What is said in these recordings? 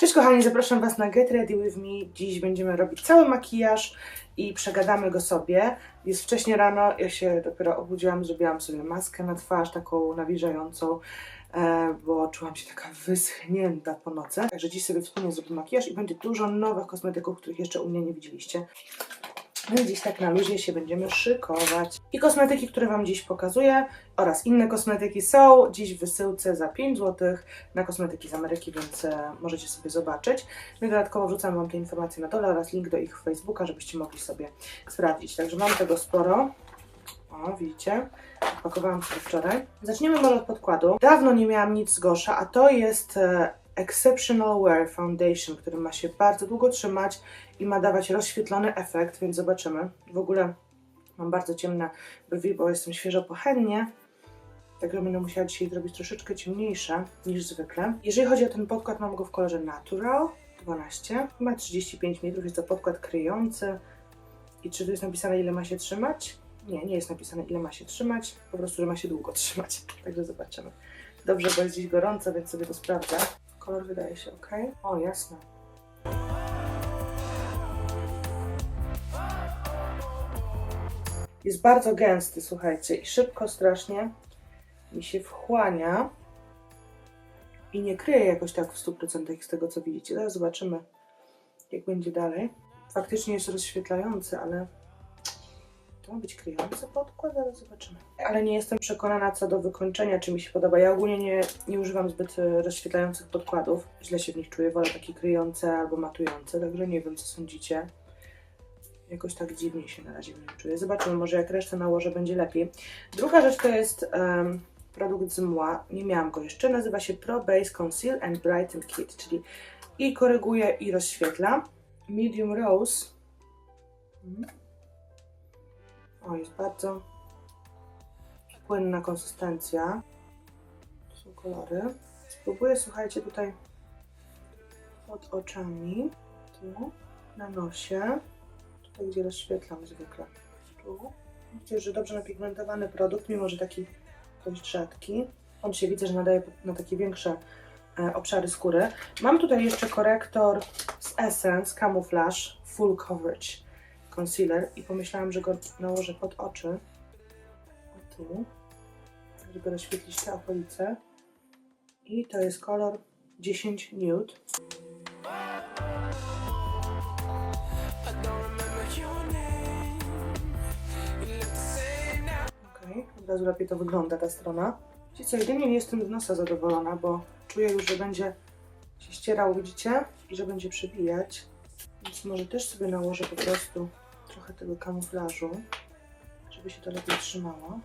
Cześć kochani, zapraszam Was na Get Ready With Me. Dziś będziemy robić cały makijaż i przegadamy go sobie. Jest wcześnie rano, ja się dopiero obudziłam, zrobiłam sobie maskę na twarz, taką nawilżającą, e, bo czułam się taka wyschnięta po nocy. Także dziś sobie wspólnie zrobimy makijaż i będzie dużo nowych kosmetyków, których jeszcze u mnie nie widzieliście. My dziś tak na luzie się będziemy szykować. I kosmetyki, które Wam dziś pokazuję oraz inne kosmetyki są dziś w wysyłce za 5 zł na kosmetyki z Ameryki, więc e, możecie sobie zobaczyć. No i dodatkowo wrzucam Wam te informacje na dole oraz link do ich Facebooka, żebyście mogli sobie sprawdzić. Także mam tego sporo. O, widzicie? Pakowałam sobie wczoraj. Zaczniemy może od podkładu. Dawno nie miałam nic z Gosza, a to jest e, Exceptional Wear Foundation, który ma się bardzo długo trzymać i ma dawać rozświetlony efekt, więc zobaczymy. W ogóle mam bardzo ciemne brwi, bo jestem świeżo po hennie. Także będę musiała dzisiaj zrobić troszeczkę ciemniejsze niż zwykle. Jeżeli chodzi o ten podkład, mam go w kolorze Natural 12. Ma 35 metrów, jest to podkład kryjący. I czy tu jest napisane, ile ma się trzymać? Nie, nie jest napisane, ile ma się trzymać. Po prostu, że ma się długo trzymać. Także zobaczymy. Dobrze, bo jest dziś gorąco, więc sobie to sprawdzę. Kolor wydaje się ok. O, jasne. Jest bardzo gęsty, słuchajcie, i szybko strasznie mi się wchłania i nie kryje jakoś tak w 100% z tego, co widzicie. Zaraz zobaczymy, jak będzie dalej. Faktycznie jest rozświetlający, ale to ma być kryjący podkład, ale zobaczymy. Ale nie jestem przekonana co do wykończenia, czy mi się podoba. Ja ogólnie nie, nie używam zbyt e, rozświetlających podkładów. Źle się w nich czuję, wolę takie kryjące albo matujące, także nie wiem, co sądzicie. Jakoś tak dziwnie się na razie w nim czuję. Zobaczymy, może jak resztę nałożę, będzie lepiej. Druga rzecz to jest em, produkt z Mła. Nie miałam go jeszcze. Nazywa się Pro Base Conceal and Brighten Kit, czyli i koryguje, i rozświetla. Medium Rose. Mhm. O, jest bardzo płynna konsystencja. To są kolory. Spróbuję, słuchajcie, tutaj pod oczami, tu, na nosie, tutaj gdzie rozświetlam zwykle. Tu. Widzicie, że dobrze napigmentowany produkt, mimo że taki dość rzadki. On się widzę, że nadaje na takie większe e, obszary skóry. Mam tutaj jeszcze korektor z Essence Camouflage Full Coverage concealer i pomyślałam, że go nałożę pod oczy. O tu, żeby rozświetlić te okolice. I to jest kolor 10 Nude. Razu lepiej to wygląda ta strona. Wiecie co, jedynie nie jestem z nosa zadowolona, bo czuję już, że będzie się ścierał, widzicie? I że będzie przebijać. Więc może też sobie nałożę po prostu trochę tego kamuflażu, żeby się to lepiej trzymało.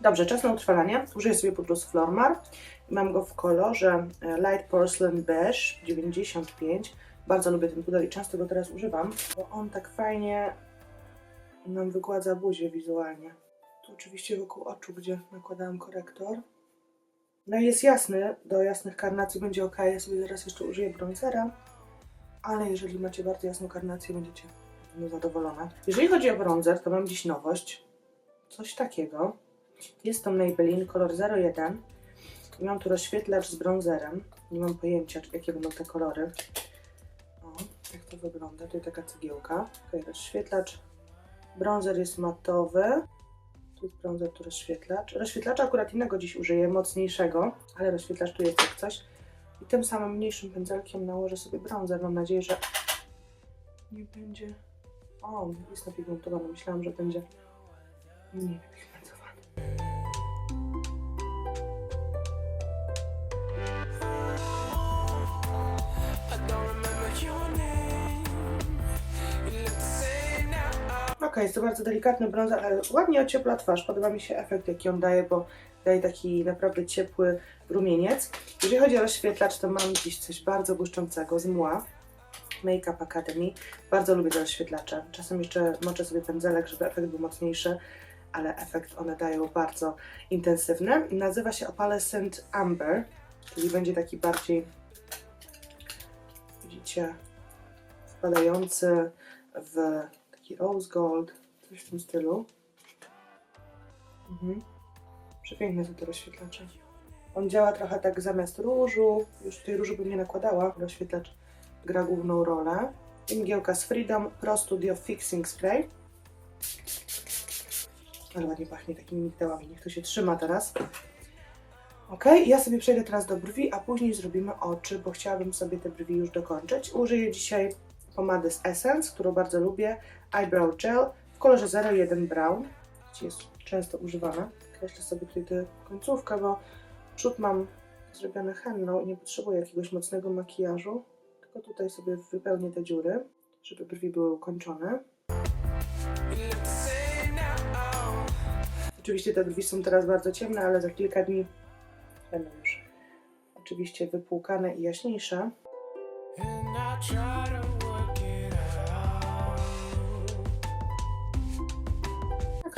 Dobrze, czas na utrwalanie. Użyję sobie pudru z Flormar. Mam go w kolorze e, Light Porcelain Beige 95. Bardzo lubię ten puder i często go teraz używam, bo on tak fajnie nam wygładza buzię wizualnie. Tu oczywiście wokół oczu, gdzie nakładałam korektor. No jest jasny, do jasnych karnacji będzie ok. Ja sobie zaraz jeszcze użyję bronzera, ale jeżeli macie bardzo jasną karnację, będziecie no, zadowolona. Jeżeli chodzi o bronzer, to mam dziś nowość. Coś takiego. Jest to Maybelline kolor 01. I mam tu rozświetlacz z bronzerem. Nie mam pojęcia, jakie będą te kolory. O, jak to wygląda. Tu taka cegiełka. Okay, rozświetlacz. Bronzer jest matowy. Tu jest bronzer, tu rozświetlacz. Rozświetlacza akurat innego dziś użyję, mocniejszego, ale rozświetlacz tu jest jak coś. I tym samym mniejszym pędzelkiem nałożę sobie bronzer. Mam nadzieję, że nie będzie... O, jest napigmentowany. Myślałam, że będzie mniej napigmentowany. Ok, jest to bardzo delikatny bronzer, ale ładnie ociepla twarz. Podoba mi się efekt, jaki on daje, bo daje taki naprawdę ciepły rumieniec. Jeżeli chodzi o rozświetlacz, to mam dziś coś bardzo błyszczącego z mła. Make Up Academy. Bardzo lubię te rozświetlacze. Czasem jeszcze moczę sobie pędzelek, żeby efekt był mocniejszy, ale efekt one dają bardzo intensywny. Nazywa się Opalescent Amber, czyli będzie taki bardziej, widzicie, wpadający w taki rose gold, coś w tym stylu. Mhm. Przepiękne są te rozświetlacze. On działa trochę tak zamiast różu. Już tutaj różu bym nie nakładała. Rozświetlacz gra główną rolę. Mgiełka z Freedom Pro Studio Fixing Spray. Ale ładnie pachnie takimi migdałami. Niech to się trzyma teraz. Ok, ja sobie przejdę teraz do brwi, a później zrobimy oczy, bo chciałabym sobie te brwi już dokończyć. Użyję dzisiaj pomady z Essence, którą bardzo lubię. Eyebrow Gel w kolorze 01 Brown. Gdzie jest często używana. Kreślę sobie tutaj tę końcówkę, bo przód mam zrobiony henną i nie potrzebuję jakiegoś mocnego makijażu. Tylko tutaj sobie wypełnię te dziury, żeby brwi były ukończone. Oczywiście te brwi są teraz bardzo ciemne, ale za kilka dni będą już oczywiście wypłukane i jaśniejsze.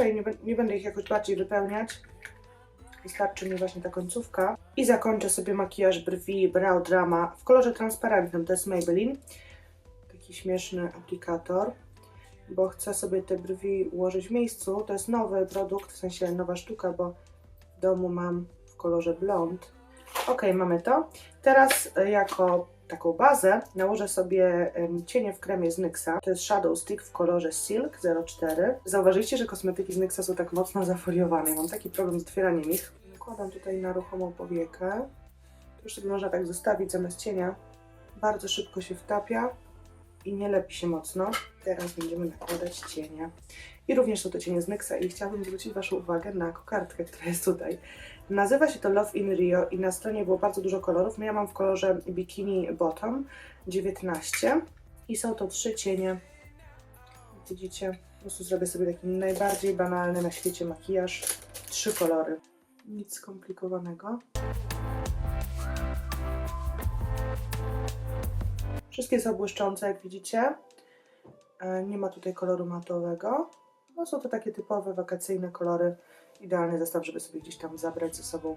Nie, nie będę ich jakoś bardziej wypełniać. Wystarczy mi właśnie ta końcówka. I zakończę sobie makijaż brwi Brow Drama w kolorze transparentnym. To jest Maybelline. Taki śmieszny aplikator. Bo chcę sobie te brwi ułożyć w miejscu. To jest nowy produkt, w sensie nowa sztuka, bo w domu mam w kolorze blond. Ok, mamy to. Teraz e, jako taką bazę nałożę sobie cienie w kremie z NYXa. To jest Shadow Stick w kolorze Silk 04. Zauważyliście, że kosmetyki z NYXa są tak mocno zafoliowane. Mam taki problem z otwieraniem ich. Nakładam tutaj na ruchomą powiekę. To już sobie można tak zostawić zamiast cienia. Bardzo szybko się wtapia i nie lepi się mocno. Teraz będziemy nakładać cienie. I również są to cienie z NYXa i chciałabym zwrócić Waszą uwagę na kokardkę, która jest tutaj. Nazywa się to Love in Rio i na stronie było bardzo dużo kolorów. No ja mam w kolorze Bikini Bottom 19 i są to trzy cienie. Widzicie? Po prostu zrobię sobie taki najbardziej banalny na świecie makijaż. Trzy kolory. Nic skomplikowanego. Wszystkie są błyszczące, jak widzicie. E, Nie ma tutaj koloru matowego. No są to takie typowe wakacyjne kolory. Idealny zestaw, żeby sobie gdzieś tam zabrać ze sobą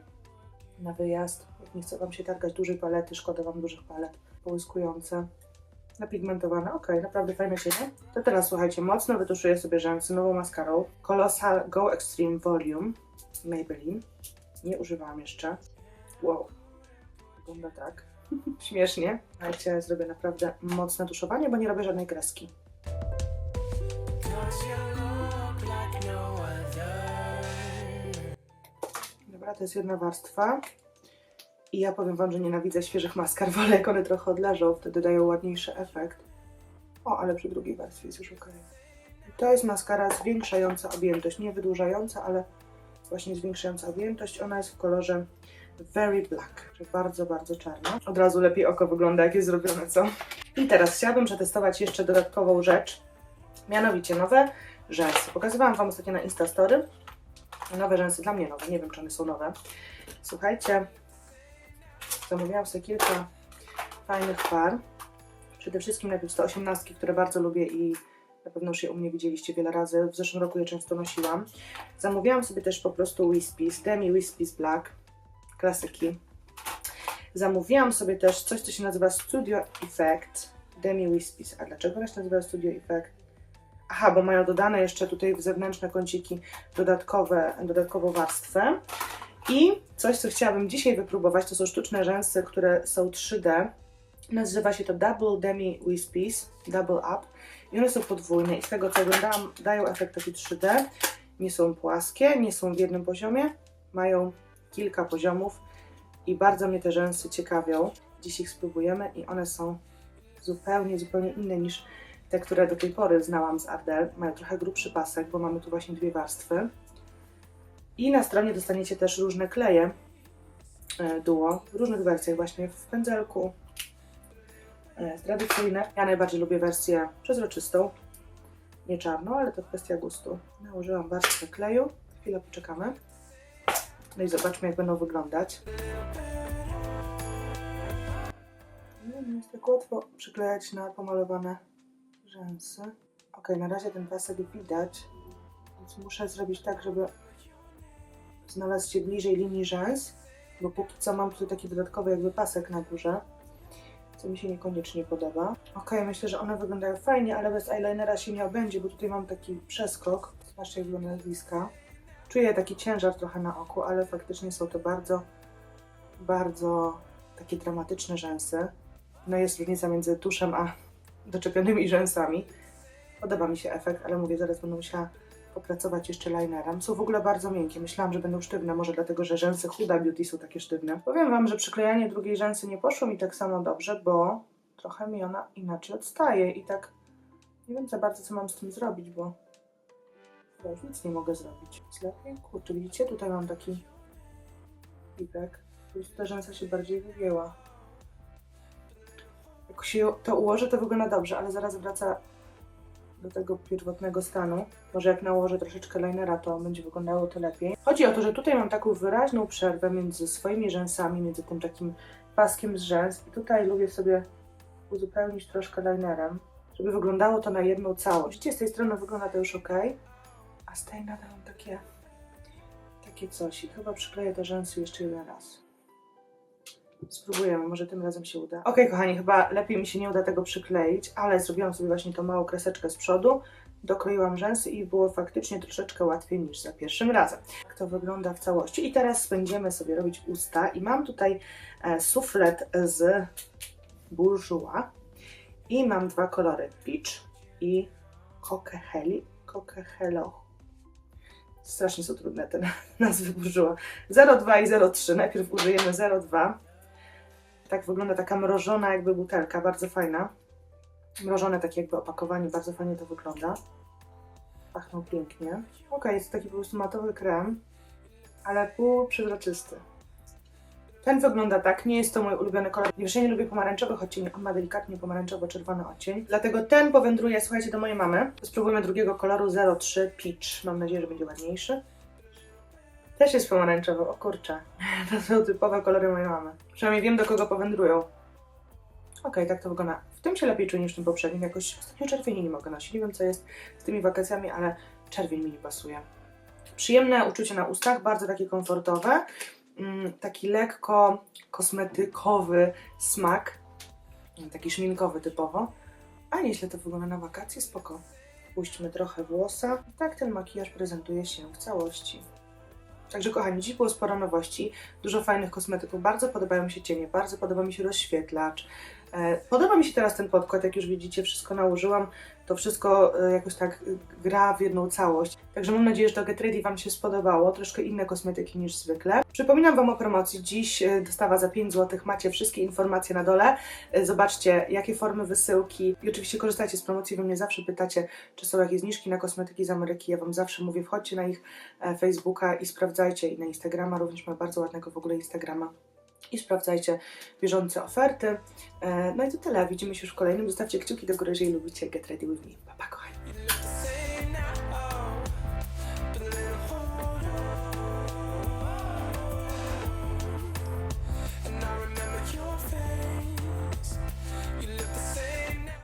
na wyjazd. Jak nie chce Wam się targać dużej palety, szkoda Wam dużych palet. Połyskujące, napigmentowane. Ok, naprawdę fajne cienie. To teraz słuchajcie, mocno wytuszuję sobie rzęsy nową maskarą. Colossal Go Extreme Volume Maybelline. Nie używałam jeszcze. Wow. Wygląda tak. Śmiesznie. Słuchajcie, zrobię naprawdę mocne tuszowanie, bo nie robię żadnej kreski. To jest jedna warstwa. I ja powiem Wam, że nienawidzę świeżych maskar. Wolę, jak one trochę odleżą, wtedy dają ładniejszy efekt. O, ale przy drugiej warstwie jest już ok. To jest maskara zwiększająca objętość. Nie wydłużająca, ale właśnie zwiększająca objętość. Ona jest w kolorze Very Black, czyli bardzo, bardzo czarna. Od razu lepiej oko wygląda, jak jest zrobione, co? I teraz chciałabym przetestować jeszcze dodatkową rzecz. Mianowicie nowe rzęsy. Pokazywałam Wam ostatnio na Instastory. Nowe rzęsy, dla mnie nowe, nie wiem czy one są nowe. Słuchajcie, zamówiłam sobie kilka fajnych par. Przede wszystkim najpierw 118, które bardzo lubię i na pewno już je u mnie widzieliście wiele razy. W zeszłym roku je często nosiłam. Zamówiłam sobie też po prostu Wispies, Demi Wispies Black, klasyki. Zamówiłam sobie też coś, co się nazywa Studio Effect, Demi Wispies. A dlaczego ona się nazywa Studio Effect? Aha, bo mają dodane jeszcze tutaj w zewnętrzne kąciki dodatkowe, dodatkową warstwę. I coś, co chciałabym dzisiaj wypróbować, to są sztuczne rzęsy, które są 3D. Nazywa się to Double Demi Wispies, Double Up. I one są podwójne i z tego co oglądałam, dają efekt taki 3D. Nie są płaskie, nie są w jednym poziomie, mają kilka poziomów i bardzo mnie te rzęsy ciekawią. Dziś ich spróbujemy i one są zupełnie, zupełnie inne niż te, które do tej pory znałam z Ardell. Mają trochę grubszy pasek, bo mamy tu właśnie dwie warstwy. I na stronie dostaniecie też różne kleje e, duo w różnych wersjach, właśnie w pędzelku, e, tradycyjne. Ja najbardziej lubię wersję przezroczystą, nie czarną, ale to kwestia gustu. Nałożyłam warstwę kleju, chwilę poczekamy. No i zobaczmy, jak będą wyglądać. Nie, nie jest tak łatwo przyklejać na pomalowane rzęsy. Ok, na razie ten pasek widać, więc muszę zrobić tak, żeby znalazł się bliżej linii rzęs, bo póki co mam tutaj taki dodatkowy jakby pasek na górze, co mi się niekoniecznie podoba. Ok, myślę, że one wyglądają fajnie, ale bez eyelinera się nie obędzie, bo tutaj mam taki przeskok. Zobaczcie, jak wygląda bliska. Czuję taki ciężar trochę na oku, ale faktycznie są to bardzo bardzo takie dramatyczne rzęsy. No jest różnica między tuszem a doczepionymi rzęsami. Podoba mi się efekt, ale mówię, zaraz będę musiała popracować jeszcze linerem. Są w ogóle bardzo miękkie. Myślałam, że będą sztywne, może dlatego, że rzęsy Huda Beauty są takie sztywne. Powiem Wam, że przyklejanie drugiej rzęsy nie poszło mi tak samo dobrze, bo trochę mi ona inaczej odstaje i tak nie wiem za bardzo, co mam z tym zrobić, bo chyba już nic nie mogę zrobić. Lepiej? Kurczę, widzicie? Tutaj mam taki pipek. Prostu ta rzęsa się bardziej wygięła. Jak się to ułoży, to wygląda dobrze, ale zaraz wraca do tego pierwotnego stanu. Może jak nałożę troszeczkę linera, to będzie wyglądało to lepiej. Chodzi o to, że tutaj mam taką wyraźną przerwę między swoimi rzęsami, między tym takim paskiem z rzęs i tutaj lubię sobie uzupełnić troszkę linerem, żeby wyglądało to na jedną całość. Widzicie, z tej strony wygląda to już ok, a z tej nadal mam takie, takie coś i chyba przykleję te rzęsy jeszcze jeden raz. Spróbujemy, może tym razem się uda. Ok, kochani, chyba lepiej mi się nie uda tego przykleić, ale zrobiłam sobie właśnie tą małą kreseczkę z przodu, dokleiłam rzęsy i było faktycznie troszeczkę łatwiej niż za pierwszym razem. Jak to wygląda w całości. I teraz będziemy sobie robić usta i mam tutaj e, suflet z Bourjois i mam dwa kolory, Peach i Coqueheli. Coquehelo. Strasznie są trudne te nazwy Bourjois. 02 i 03. Najpierw użyjemy 02. Tak wygląda taka mrożona jakby butelka, bardzo fajna. Mrożone takie jakby opakowanie, bardzo fajnie to wygląda. Pachną pięknie. Ok, jest taki po prostu matowy krem, ale półprzezroczysty. Ten wygląda tak, nie jest to mój ulubiony kolor. Już nie lubię pomarańczowych odcieni, on ma delikatnie pomarańczowo-czerwony odcień. Dlatego ten powędruje, słuchajcie, do mojej mamy. Spróbujmy drugiego koloru 03 Peach. Mam nadzieję, że będzie ładniejszy. Też jest pomarańczowy, o kurczę. To są typowe kolory mojej mamy. Przynajmniej wiem, do kogo powędrują. Okej, tak to wygląda. W tym się lepiej czuję niż w tym poprzednim. Jakoś ostatnio czerwieni nie mogę nosić. Nie wiem, co jest z tymi wakacjami, ale czerwień mi nie pasuje. Przyjemne uczucie na ustach, bardzo takie komfortowe. Mm, taki lekko kosmetykowy smak. Mm, Taki szminkowy typowo. A nieźle to wygląda na wakacje, spoko. Puśćmy trochę włosa. Tak ten makijaż prezentuje się w całości. Także kochani, dziś było sporo nowości, dużo fajnych kosmetyków, bardzo podobają mi się cienie, bardzo podoba mi się rozświetlacz. E, Podoba mi się teraz ten podkład, jak już widzicie, wszystko nałożyłam, to wszystko e, jakoś tak e, gra w jedną całość. Także mam nadzieję, że to Get Ready Wam się spodobało, troszkę inne kosmetyki niż zwykle. Przypominam Wam o promocji, dziś dostawa za 5 zł, macie wszystkie informacje na dole. Zobaczcie, jakie formy wysyłki i oczywiście korzystajcie z promocji, Wy mnie zawsze pytacie, czy są jakieś zniżki na kosmetyki z Ameryki, ja Wam zawsze mówię, wchodźcie na ich Facebooka i sprawdzajcie i na Instagrama, również ma bardzo ładnego w ogóle Instagrama. I sprawdzajcie bieżące oferty. E, No i to tyle. Widzimy się już w kolejnym. Zostawcie kciuki do góry, jeżeli lubicie Get Ready With Me. Pa, pa,